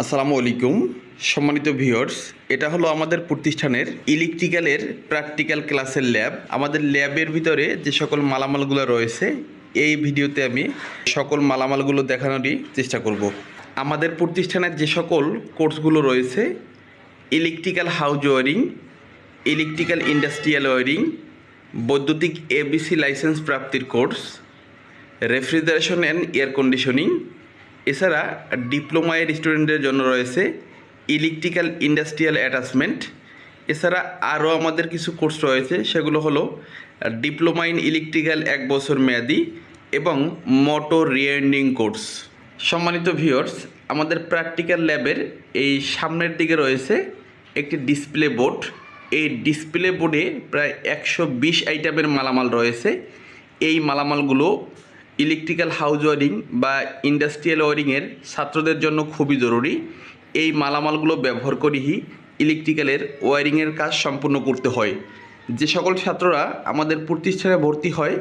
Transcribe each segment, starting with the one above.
আসসালামু আলাইকুম, সম্মানিত ভিউয়ার্স, এটা হলো আমাদের প্রতিষ্ঠানের ইলেকট্রিক্যালের প্র্যাকটিক্যাল ক্লাসের ল্যাব। আমাদের ল্যাবের ভিতরে যে সকল মালামালগুলো রয়েছে, এই ভিডিওতে আমি সকল মালামালগুলো দেখানোরই চেষ্টা করব। আমাদের প্রতিষ্ঠানের যে সকল কোর্সগুলো রয়েছে, electrical house wiring, electrical industrial wiring, বৈদ্যুতিক এবিসি লাইসেন্স প্রাপ্তির course, refrigeration and air conditioning এছাড়া ডিপ্লোমায়ের স্টুডেন্টদের জন্য রয়েছে ইলেকট্রিক্যাল ইন্ডাস্ট্রিয়াল অ্যাটাচমেন্ট। এছাড়া আরও আমাদের কিছু কোর্স রয়েছে, সেগুলো হলো ডিপ্লোমা ইন ইলেকট্রিক্যাল এক বছর মেয়াদি এবং মোটর রিয়ার্নিং কোর্স। সম্মানিত ভিউয়ার্স, আমাদের প্র্যাকটিক্যাল ল্যাবের এই সামনের দিকে রয়েছে একটি ডিসপ্লে বোর্ড। এই ডিসপ্লে বোর্ডে প্রায় একশো বিশ আইটেমের মালামাল রয়েছে। এই মালামালগুলো ইলেকট্রিক্যাল হাউস ওয়ারিং বা ইন্ডাস্ট্রিয়াল ওয়ারিংয়ের ছাত্রদের জন্য খুবই জরুরি। এই মালামালগুলো ব্যবহার করেই ইলেকট্রিক্যালের ওয়ারিংয়ের কাজ সম্পূর্ণ করতে হয়। যে সকল ছাত্ররা আমাদের প্রতিষ্ঠানে ভর্তি হয়,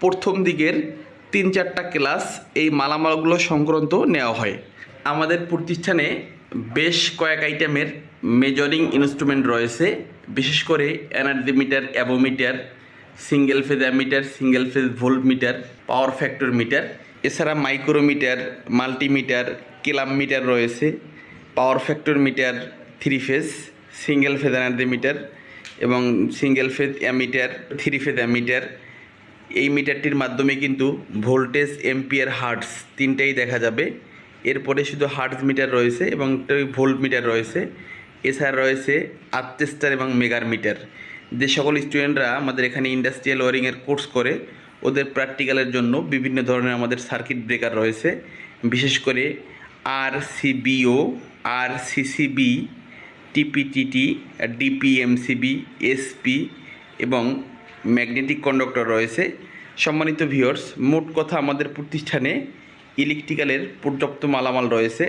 প্রথম দিকের তিন চারটা ক্লাস এই মালামালগুলো সংক্রান্ত নেওয়া হয়। আমাদের প্রতিষ্ঠানে বেশ কয়েক আইটেমের মেজরিং ইনস্ট্রুমেন্ট রয়েছে, বিশেষ করে energy meter avometer single phase ammeter, single phase volt meter power factor meter, এছাড়া মাইক্রোমিটার, মাল্টিমিটার কেলাম মিটার রয়েছে, power factor meter, three phase, single phase energy meter এবং single phase ammeter, three phase ammeter. এই মিটারটির মাধ্যমে কিন্তু voltage ampere hertz তিনটেই দেখা যাবে। এরপরে শুধু হার্টস মিটার রয়েছে এবং ভোল্ট মিটার রয়েছে। এছাড়া রয়েছে আর্চেস্টার এবং মেগার মিটার। যে সকল স্টুডেন্টরা আমাদের এখানে ইন্ডাস্ট্রিয়াল ওয়ারিংয়ের কোর্স করে, ওদের প্র্যাকটিক্যালের জন্য বিভিন্ন ধরনের আমাদের সার্কিট ব্রেকার রয়েছে। বিশেষ করে R CBO R CCB TPTT DPMCB SP এবং ম্যাগনেটিক কন্ডাক্টর রয়েছে। সম্মানিত ভিউয়ার্স মোট কথা আমাদের প্রতিষ্ঠানে ইলেকট্রিক্যালের পর্যাপ্ত মালামাল রয়েছে।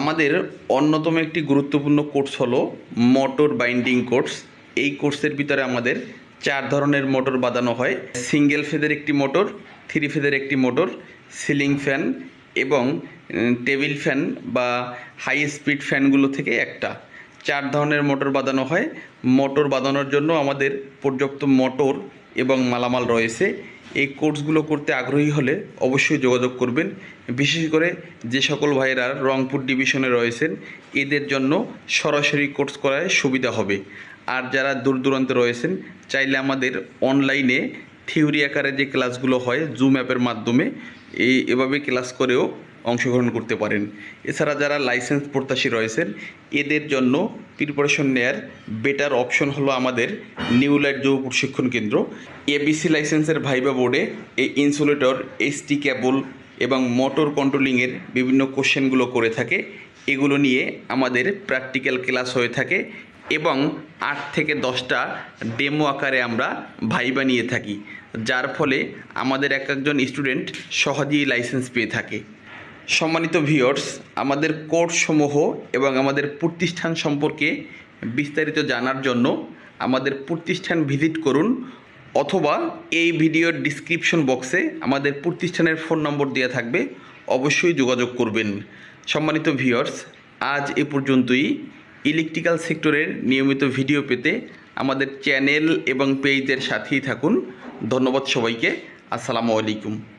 আমাদের অন্যতম একটি গুরুত্বপূর্ণ কোর্স হলো মোটর বাইন্ডিং কোর্স এই কোর্সের ভিতরে আমাদের চার ধরনের মোটর বাঁধানো হয়। সিঙ্গেল ফেজের একটি মোটর, থ্রি ফেজের একটি মোটর, সিলিং ফ্যান এবং টেবিল ফ্যান বা হাই স্পিড ফ্যানগুলো থেকে একটা। চার ধরনের মোটর বাঁধানো হয়। মোটর বাঁধানোর জন্য আমাদের পর্যাপ্ত মোটর এবং মালামাল রয়েছে। এই কোর্সগুলো করতে আগ্রহী হলে অবশ্যই যোগাযোগ করবেন। বিশেষ করে যে সকল ভাইয়েরা রংপুর ডিভিশনে রয়েছেন, এদের জন্য সরাসরি কোর্স করায় সুবিধা হবে। আর যারা দূর দূরান্তে রয়েছেন, চাইলে আমাদের অনলাইনে থিওরি আকারে যে ক্লাসগুলো হয় জুম অ্যাপের মাধ্যমে, এই এভাবে ক্লাস করেও অংশগ্রহণ করতে পারেন। এছাড়া যারা লাইসেন্স প্রত্যাশী রয়েছেন, এদের জন্য প্রিপারেশন নেয়ার বেটার অপশন হলো আমাদের নিউ লাইট যুব প্রশিক্ষণ কেন্দ্র। এবিসি লাইসেন্সের ভাইবা বোর্ডে এই ইনসুলেটর এসটি কেবল এবং মোটর কন্ট্রোলিংয়ের বিভিন্ন কোশ্চেনগুলো করে থাকে। এগুলো নিয়ে আমাদের প্র্যাকটিক্যাল ক্লাস হয়ে থাকে। এবং আট থেকে দশটা ডেমো আকারে আমরা ভাইবা নিয়ে থাকি, যার ফলে আমাদের এক একজন স্টুডেন্ট সহজেই লাইসেন্স পেয়ে থাকে। সম্মানিত ভিউয়ার্স আমাদের কোর্সসমূহ এবং আমাদের প্রতিষ্ঠান সম্পর্কে বিস্তারিত জানার জন্য আমাদের প্রতিষ্ঠান ভিজিট করুন অথবা এই ভিডিওর ডিসক্রিপশন বক্সে আমাদের প্রতিষ্ঠানের ফোন নম্বর দেওয়া থাকবে, অবশ্যই যোগাযোগ করবেন। সম্মানিত ভিওর্স আজ এ পর্যন্তই। ইলেকট্রিক্যাল সেক্টরের নিয়মিত ভিডিও পেতে আমাদের চ্যানেল এবং পেজের সাথেই থাকুন। ধন্যবাদ সবাইকে। আসসালামু আলাইকুম।